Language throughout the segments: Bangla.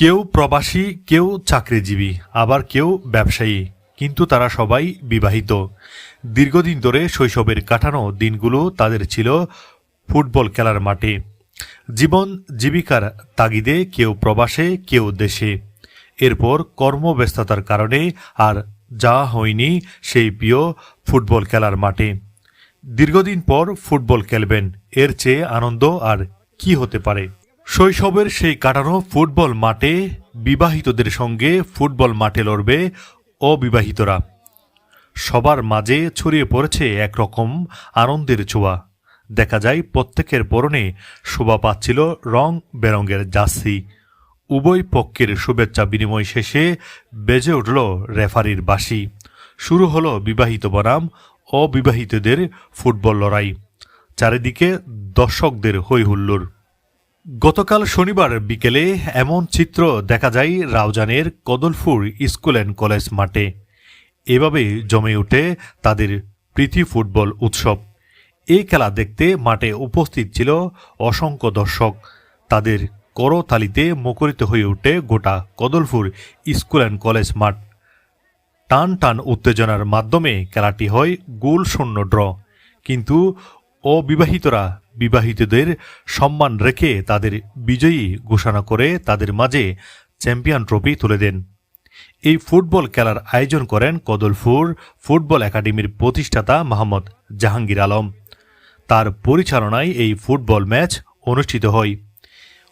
কেউ প্রবাসী, কেউ চাকরিজীবী, আবার কেউ ব্যবসায়ী, কিন্তু তারা সবাই বিবাহিত। দীর্ঘদিন ধরে শৈশবের কাটানো দিনগুলো তাদের ছিল ফুটবল খেলার মাঠে। জীবন জীবিকার তাগিদে কেউ প্রবাসে, কেউ দেশে। এরপর কর্মব্যস্ততার কারণে আর যাওয়া হয়নি সেই প্রিয় ফুটবল খেলার মাঠে। দীর্ঘদিন পর ফুটবল খেলবেন, এর চেয়ে আনন্দ আর কি হতে পারে? শৈশবের সেই কাটানো ফুটবল মাঠে বিবাহিতদের সঙ্গে ফুটবল মাঠে লড়বে অবিবাহিতরা। সবার মাঝে ছড়িয়ে পড়েছে একরকম আনন্দের ছোঁয়া। দেখা যায় প্রত্যেকের পরনে শোভা পাচ্ছিল রং বেরঙের জার্সি। উভয় পক্ষের শুভেচ্ছা বিনিময় শেষে বেজে উঠল রেফারির বাসি শুরু হলো বিবাহিত বনাম, অবিবাহিতদের ফুটবল লড়াই। চারিদিকে দর্শকদের হৈ হুল্লোড় গতকাল শনিবার বিকেলে এমন চিত্র দেখা যায় রাউজানের কদলপুর স্কুল অ্যান্ড কলেজ মাঠে। এভাবে জমে ওঠে তাদের প্রীতি ফুটবল উৎসব। এই খেলা দেখতে মাঠে উপস্থিত ছিল অসংখ্য দর্শক। তাদের করতালিতে মুখরিত হয়ে ওঠে গোটা কদলফুর স্কুল অ্যান্ড কলেজ মাঠ। টান টান উত্তেজনার মাধ্যমে খেলাটি হয় গোল শূন্য ড্র। কিন্তু অবিবাহিতরা বিবাহিতদের সম্মান রেখে তাদের বিজয়ী ঘোষণা করে তাদের মাঝে চ্যাম্পিয়ন ট্রফি তুলে দেন। এই ফুটবল খেলার আয়োজন করেন কদলপুর ফুটবল একাডেমির প্রতিষ্ঠাতা মোহাম্মদ জাহাঙ্গীর আলম। তার পরিচালনায় এই ফুটবল ম্যাচ অনুষ্ঠিত হয়।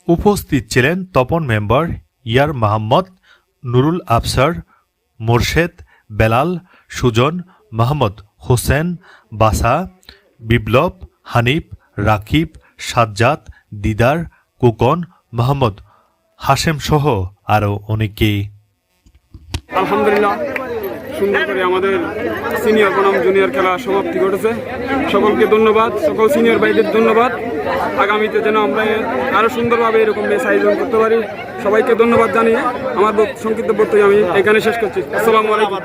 উপস্থিত ছিলেন তপন মেম্বার ইয়ার মাহমদ নুরুল আফসার, মোরশেদ বেলাল, সুজন, মোহাম্মদ হোসেন, বাসা, বিপ্লব, হানিফ রাকিব, সাজ্জাদ, দিদার, কুকন, মোহাম্মদ হাশেম সহ আরও অনেকেই। আলহামদুলিল্লাহ, সুন্দর করে আমাদের সিনিয়র বনাম জুনিয়র খেলা সমাপ্তি ঘটেছে। সকলকে ধন্যবাদ, সকল সিনিয়র ভাইদের ধন্যবাদ। আগামীতে যেন আমরা আরও সুন্দরভাবে এরকম ম্যাচ আয়োজন করতে পারি। সবাইকে ধন্যবাদ জানিয়ে আমার সংক্ষিপ্ত বক্তব্য আমি এখানে শেষ করছি। আসসালামু আলাইকুম।